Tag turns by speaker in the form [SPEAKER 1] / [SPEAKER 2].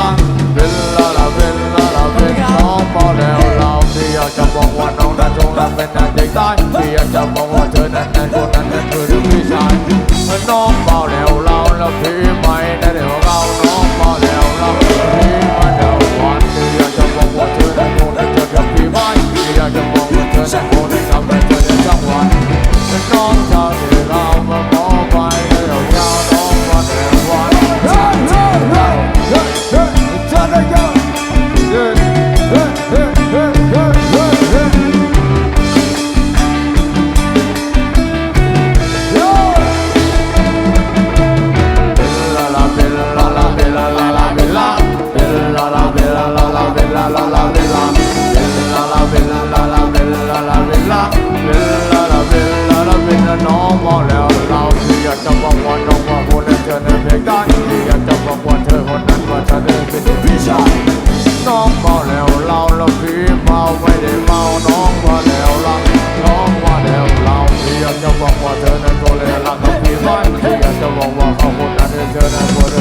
[SPEAKER 1] รักเวลาเราเวลาเราเป็นน้องพอแล้วเราที่อยากจะบอกว่าน้องนั้นจงรักเป็นนางเด็กใต้ที่อยากจะบอกว่าเธอแน่นคนนั้คือลูกพี่ชายน้องพอแล้วเราเราพี่ไม่ได้เดี๋ยเราน้องพอแล้วเราพี่มาเดี๋ยววันที่อยากจะบอกว่าเธอแนคนอนเธอกับพี่ไม่ที่อยากจะบอกว่าเธอนั้นคนนั้นทำให้เธอได้จังหวะเมื่อน้องจะ la bella แล้วเราอยากจะอกว่าน้องว่าคนนั้เธอนั้นเป็นได้อยากจะบอกว่าเธอคนนั้นว่าเธอนั้นเป็พี่ชาน้องเมาแล้วเราเราพี่เมาไม่ได้เมาน้องว่าแล้วน้องว่าแล้วเราอยากจะบอกว่าเธอนั้เลรักกับพี่อยากจะบอกว่าเขาคนนั้นเธอนั้นโกเล